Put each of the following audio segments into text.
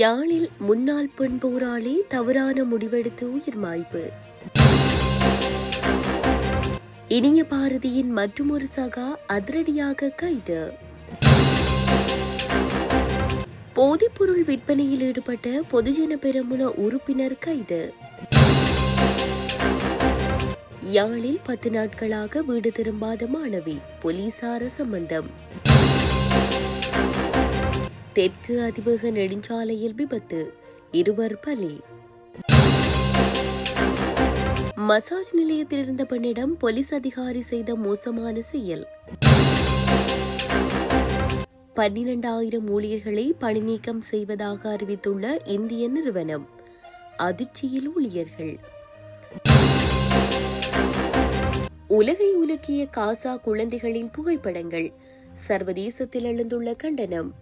யாழில் முன்னாள் பெண் போராளி தவறான முடிவெடுத்து உயிர் மாய்ப்பு. இனிய பாரதியின் மற்றுமொரு சகா அதிரடியாக கைது. போதைப்பொருள் விற்பனையில் ஈடுபட்ட பொதுஜன பெரமுன உறுப்பினர் கைது. யாழில் பத்து நாட்களாக வீடு திரும்பாத மாணவி போலீசார சம்பந்தம். தெற்கு அதிவேக நெடுஞ்சாலையில் விபத்து. இருவர் பலி. மசாஜ் நிலையத்தில் இருந்த பெண்ணிடம் போலீஸ் அதிகாரி செய்த மோசமான செயல். பன்னிரண்டாயிரம் ஊழியர்களை பணிநீக்கம் செய்வதாக அறிவித்துள்ள இந்திய நிறுவனம் அதிர்ச்சியில் ஊழியர்கள். உலகை உலுக்கிய காசா குழந்தைகளின் புகைப்படங்கள் சர்வதேசத்தில் எழுந்துள்ள கண்டனம்.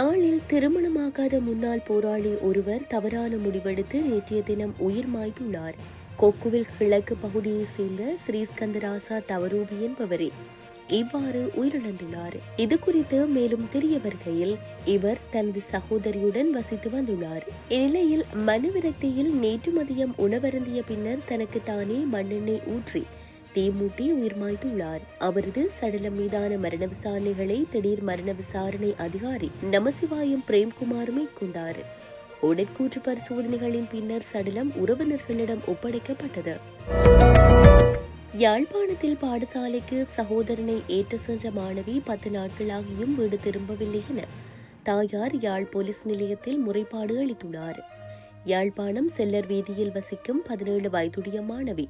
யாழில் திருமணமாகாத முன்னாள் போராளி ஒருவர் தவறான முடிவெடுத்து நேற்றைய தினம் உயிர் மாய்த்துள்ளார். கொக்குவில் கிழக்கு பகுதியைச் சேர்ந்த ஸ்ரீஸ்கந்தராசா தவரூபி என்பவரே இவ்வாறு உயிரிழந்துள்ளார். இது குறித்து மேலும் தெரிய வருகையில் இவர் தனது சகோதரியுடன் வசித்து வந்துள்ளார். இந்நிலையில் மனுவிரக்தியில் நேற்று மதியம் உணவருந்திய பின்னர் தனக்கு தானே மண்ணெண்ணெய் ஊற்றி தீமூட்டி உயிர் மாய்த்துள்ளார் அவரது சடலம் மீதான மரண விசாரணைகளை திடீர் மரண விசாரணை அதிகாரி நமசிவாயம் பிரேம்குமார் மேற்கொண்டார். உடற்கூற்று பரிசோதனைகளின் பின்னர் சடலம் உறவினர்களிடம் ஒப்படைக்கப்பட்டது. யாழ்ப்பாணத்தில் பாடசாலைக்கு சகோதரனை ஏற்று சென்ற மாணவி பத்து நாட்களாகியும் வீடு திரும்பவில்லை என தாயார் யாழ் போலீஸ் நிலையத்தில் முறைப்பாடு அளித்துள்ளார். யாழ்ப்பாணம் செல்லர் வீதியில் வசிக்கும் பதினேழு வயதுடைய மாணவி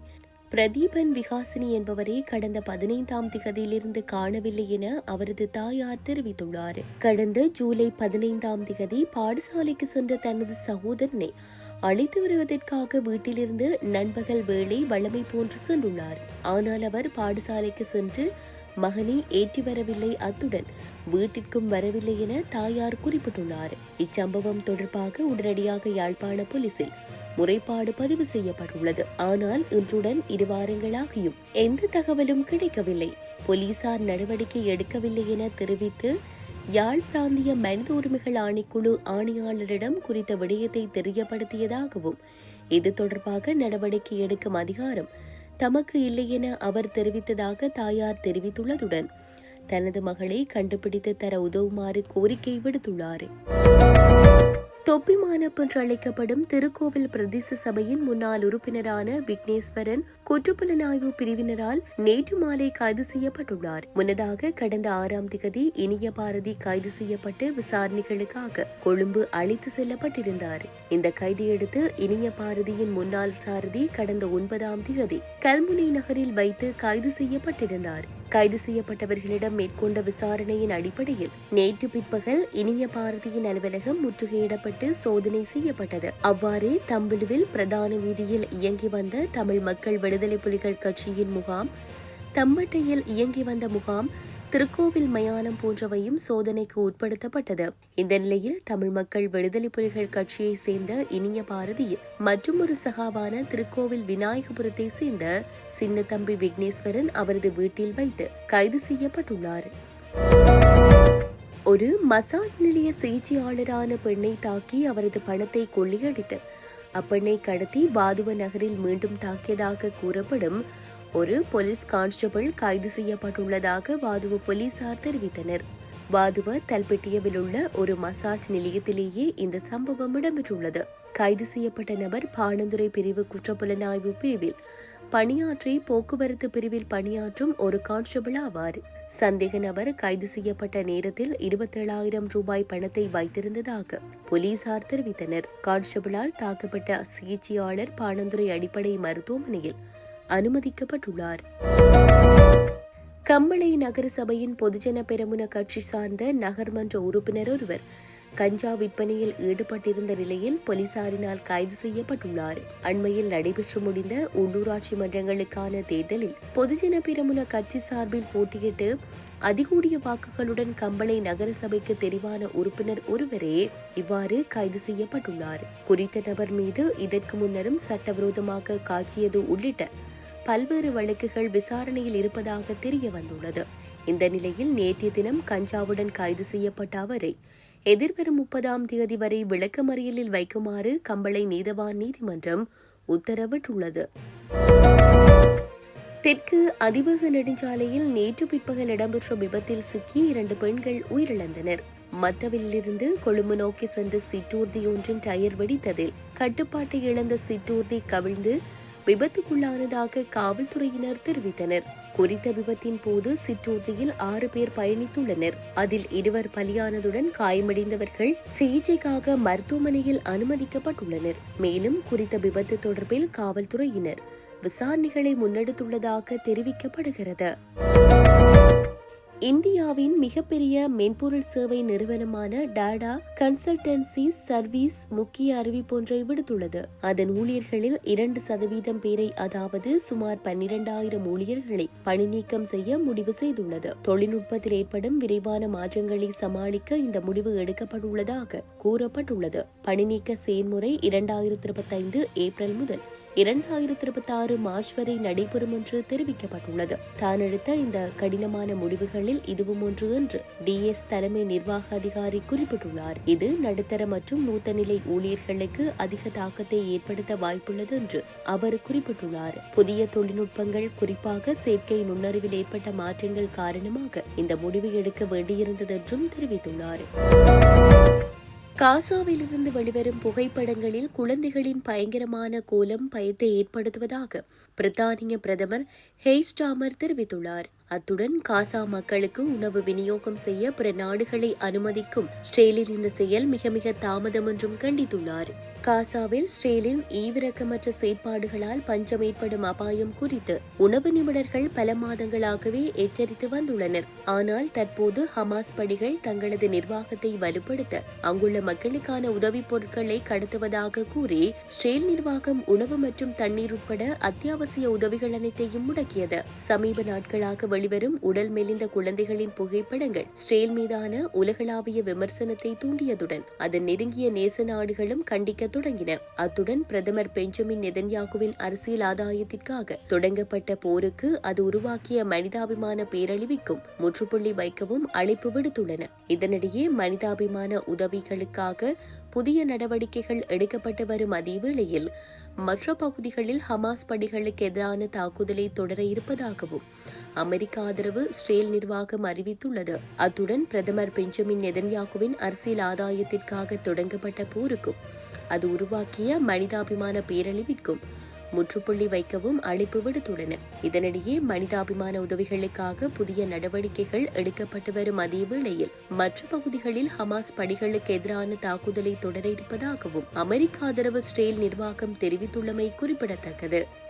பிரதீபன் விகாசினி என்பவரை கடந்த பதினைந்தாம் திகதியிலிருந்து காணவில்லை என அவரது தாயார் தெரிவித்துள்ளார். கடந்த ஜூலை பதினைந்தாம் திகதி பாடசாலைக்கு சென்ற தனது சகோதரனை அழைத்து வருவதற்காக வீட்டிலிருந்து நண்பகல் வேளை வளமை போன்று சென்றுள்ளார். ஆனால் அவர் பாடசாலைக்கு சென்று மகனை ஏற்றி வரவில்லை. அத்துடன் வீட்டிற்கும் வரவில்லை என தாயார் குறிப்பிட்டுள்ளார். இச்சம்பவம் தொடர்பாக உடனடியாக யாழ்ப்பாண போலீசில் முறைப்பாடு பதிவு செய்யப்பட்டுள்ளது. ஆனால் இன்றுடன் இரு வாரங்களாகியும் எந்த தகவலும் கிடைக்கவில்லை. போலீசார் நடவடிக்கை எடுக்கவில்லை என தெரிவித்து யாழ் பிராந்திய மனித உரிமைகள் ஆணைக்குழு ஆணையாளரிடம் குறித்த விடயத்தை தெரியப்படுத்தியதாகவும் இது தொடர்பாக நடவடிக்கை எடுக்கும் அதிகாரம் தமக்கு இல்லை என அவர் தெரிவித்ததாக தாயார் தெரிவித்துள்ளதுடன் தனது மகளை கண்டுபிடித்து தர உதவுமாறு கோரிக்கை விடுத்துள்ளார். தொப்பிமானப் என்று அழைக்கப்படும் திருக்கோவில் பிரதேச சபையின் முன்னாள் உறுப்பினரான விக்னேஸ்வரன் குற்றப்புலனாய்வு பிரிவினரால் நேற்று மாலை கைது செய்யப்பட்டுள்ளார். முன்னதாக கடந்த ஆறாம் திகதி இனிய பாரதி கைது செய்யப்பட்டு விசாரணைகளுக்காக கொழும்பு அழைத்து செல்லப்பட்டிருந்தார். இந்த கைதியடுத்து இனிய பாரதியின் முன்னாள் சாரதி கடந்த ஒன்பதாம் திகதி கல்முனை நகரில் வைத்து கைது செய்யப்பட்டிருந்தார். கைது செய்யப்பட்டவர்களிடம் மேற்கொண்ட விசாரணையின் அடிப்படையில் நேற்று பிற்பகல் இனிய பாரதியின் அலுவலகம் முற்றுகையிடப்பட்டு சோதனை செய்யப்பட்டது. அவ்வாறே தம்பிலுவில் பிரதான வீதியில் இயங்கி வந்த தமிழ் மக்கள் விடுதலை புலிகள் கட்சியின் முகாம் தம்பட்டையில் இயங்கி வந்த முகாம் திருக்கோவில் மயானம் போன்றவையும் சோதனைக்கு உட்படுத்தப்பட்டது. இந்த நிலையில் தமிழ் மக்கள் விடுதலை புலிகள் கட்சியை சேர்ந்த இனிய பாரதியின் மற்றும் ஒரு சகாவான திருக்கோவில் விநாயகபுரத்தை சேர்ந்த சின்னத்தம்பி விக்னேஸ்வரன் அவரது வீட்டில் வைத்து கைது செய்யப்பட்டுள்ளார். ஒரு மசாஜ் நிலைய சிகிச்சையாளரான பெண்ணை தாக்கி அவரது பணத்தை கொள்ளையடித்து அப்பெண்ணை கடத்தி வாதுவ நகரில் மீண்டும் தாக்கியதாக கூறப்படும் ஒரு போலீஸ் கான்ஸ்டபிள் கைது செய்யப்பட்டுள்ளதாக வாதுவ போலீசார் தெரிவித்தனர். வாதுவ தல்பெட்டியவில் உள்ள ஒரு மசாஜ் நிலையத்திலேயே இந்த சம்பவம் இடம்பெற்றுள்ளது. கைது செய்யப்பட்ட நபர் பாணந்துறை பிரிவு குற்றப்புலனாய்வு பிரிவில் பணியாற்றி போக்குவரத்து பிரிவில் பணியாற்றும் ஒரு கான்ஸ்டபிள் ஆவார். சந்தேக நபர் கைது செய்யப்பட்ட நேரத்தில் இருபத்தேழாயிரம் ரூபாய் பணத்தை வைத்திருந்ததாக போலீசார் தெரிவித்தனர். கான்ஸ்டபிளால் தாக்கப்பட்ட சிகிச்சையாளர் பாணந்துறை அடிப்படை மருத்துவமனையில் அனுமதிக்கப்பட்டுள்ளார். கம்மளை நகரசபையின் பொதுஜன பெரமுன கட்சி சார்ந்த நகர்மன்ற உறுப்பினர் ஒருவர் கஞ்சா விற்பனையில் ஈடுபட்டிருந்த நிலையில் போலீசாரினால் கைது செய்யப்பட்டுள்ளார். அண்மையில் நடைபெற்று முடிந்த உள்ளூராட்சி மன்றங்களுக்கான தேர்தலில் பொதுஜன பெரமுன கட்சி சார்பில் போட்டியிட்டு அதிகூடிய வாக்குகளுடன் கம்பளை நகரசபைக்கு தெரிவான உறுப்பினர் ஒருவரே இவ்வாறு கைது செய்யப்பட்டுள்ளார். குறித்த நபர் மீது இதற்கு முன்னரும் சட்டவிரோதமாக காட்சியது உள்ளிட்ட பல்வேறு வழக்குகள் விசாரணையில் இருப்பதாக தெரிய வந்துள்ளது. இந்த நிலையில் நேற்றைய தினம் கஞ்சாவுடன் கைது செய்யப்பட்ட அவரை எதிர்வரும் முப்பதாம் தேதி வரை விளக்கமறியலில் வைக்குமாறு கம்பளை நீதவான் நீதிமன்றம் உத்தரவிட்டுள்ளது. தெற்கு அதிவேக நெடுஞ்சாலையில் நேற்று பிற்பகல் இடம்பெற்ற விபத்தில் சிக்கி இரண்டு பெண்கள் உயிரிழந்தனர். மத்தவிலிருந்து கொழும்பு நோக்கி சென்ற சிற்றூர்தி ஒன்றின் டயர் வெடித்ததில் கட்டுப்பாட்டை இழந்த சிற்றூர்தி கவிழ்ந்து விபத்துக்குள்ளானதாக காவல்துறையினர் தெரிவித்தனர். குறித்த விபத்தின் போது சிற்றூர்தியில் ஆறு பேர் பயணித்துள்ளனர். அதில் இருவர் பலியானதுடன் காயமடைந்தவர்கள் சிகிச்சைக்காக மருத்துவமனையில் அனுமதிக்கப்பட்டுள்ளனர். மேலும் குறித்த விபத்து தொடர்பில் காவல்துறையினர் விசாரணைகளை முன்னெடுத்துள்ளதாக தெரிவிக்கப்படுகிறது. இந்தியாவின் மிகப்பெரிய மென்பொருள் சேவை நிறுவனமான டாடா கன்சல்டன்சி சர்வீஸ் முக்கிய அறிவிப்பொன்றை விடுத்துள்ளது. அதன் ஊழியர்களில் இரண்டு சதவீதம் பேரை அதாவது சுமார் பன்னிரண்டாயிரம் ஊழியர்களை பணி நீக்கம் செய்ய முடிவு செய்துள்ளது. தொழில்நுட்பத்தில் ஏற்படும் விரைவான மாற்றங்களை சமாளிக்க இந்த முடிவு எடுக்கப்பட்டுள்ளதாக கூறப்பட்டுள்ளது. பணி நீக்க செயல்முறை இரண்டாயிரத்தி இருபத்தைந்து ஏப்ரல் முதல் இரண்டாயிரத்தி இருபத்தி ஆறு மார்ச் வரை நடைபெறும் என்று தெரிவிக்கப்பட்டுள்ளது. தான் எடுத்த இந்த கடினமான முடிவுகளில் இதுவும் ஒன்று என்று டிஎஸ் தலைமை நிர்வாக அதிகாரி குறிப்பிட்டுள்ளார். இது நடுத்தர மற்றும் மூத்த நிலை ஊழியர்களுக்கு அதிக தாக்கத்தை ஏற்படுத்த வாய்ப்புள்ளது என்று அவர் குறிப்பிட்டுள்ளார். புதிய தொழில்நுட்பங்கள் குறிப்பாக செயற்கை நுண்ணறிவில் ஏற்பட்ட மாற்றங்கள் காரணமாக இந்த முடிவு எடுக்க வேண்டியிருந்தது என்றும் தெரிவித்துள்ளார். காசாவிலிருந்து வெளிவரும் புகைப்படங்களில் குழந்தைகளின் பயங்கரமான கோலம் பயத்தை ஏற்படுத்துவதாக பிரித்தானிய பிரதமர் ஹெய்ஸ்டாமர் தெரிவித்துள்ளார். அத்துடன் காசா மக்களுக்கு உணவு விநியோகம் செய்ய பிற நாடுகளை அனுமதிக்கும் ஸ்டேலின் இந்த செயல் மிக மிக தாமதம் என்றும் கண்டித்துள்ளார். காசாவில் ஸ்டேலின் ஈவிரக்கமற்ற செயற்பாடுகளால் பஞ்சம் ஏற்படும் அபாயம் குறித்து உணவு நிபுணர்கள் பல மாதங்களாகவே எச்சரித்து வந்துள்ளனர். ஆனால் தற்போது ஹமாஸ் படைகள் தங்களது நிர்வாகத்தை வலுப்படுத்த அங்குள்ள மக்களுக்கான உதவிப் பொருட்களை கடத்துவதாக கூறி ஸ்டேல் நிர்வாகம் உணவு மற்றும் தண்ணீர் உட்பட அத்தியாவசிய உதவிகள் அனைத்தையும் முடக்கியது. சமீப நாட்களாக வெளிவரும் உடல் மெலிந்த குழந்தைகளின் புகைப்படங்கள் ஸ்ரேல் மீதான உலகளாவிய விமர்சனத்தை தூண்டியதுடன் அதன் நெருங்கிய நேச நாடுகளும் கண்டிக்க தொடங்கின. அத்துடன் பிரதமர் பெஞ்சமின் நெதன்யாகுவின் அரசியல் ஆதாயத்திற்காக தொடங்கப்பட்ட போருக்கு அது உருவாக்கிய மனிதாபிமான பேரழிவிக்கும் முற்றுப்புள்ளி வைக்கவும் அழைப்பு விடுத்துள்ளன. இதனிடையே மனிதாபிமான உதவிகளுக்காக புதிய நடவடிக்கைகள் எடுக்கப்பட்டு வரும் அதேவேளையில் மற்ற பகுதிகளில் ஹமாஸ் பணிகளுக்கு எதிரான தாக்குதலை தொடர இருப்பதாகவும் அமெரிக்க ஆதரவு ஸ்ரேல் நிர்வாகம் அறிவித்துள்ளது. அத்துடன் பிரதமர் பெஞ்சமின் நெதன்யாகுவின் அரசியல் ஆதாயத்திற்காக தொடங்கப்பட்ட போருக்கும் அது உருவாக்கிய மனிதாபிமான பேரழிவிற்கும் முற்றுப்புள்ளி வைக்கவும் அழைப்பு விடுத்துள்ளன. இதனிடையே மனிதாபிமான உதவிகளுக்காக புதிய நடவடிக்கைகள் எடுக்கப்பட்டு வரும் அதே வேளையில் மற்ற பகுதிகளில் ஹமாஸ் பணிகளுக்கு எதிரான தாக்குதலை தொடர இருப்பதாகவும் அமெரிக்க ஆதரவு ஸ்டேல் நிர்வாகம் தெரிவித்துள்ளமை குறிப்பிடத்தக்கது.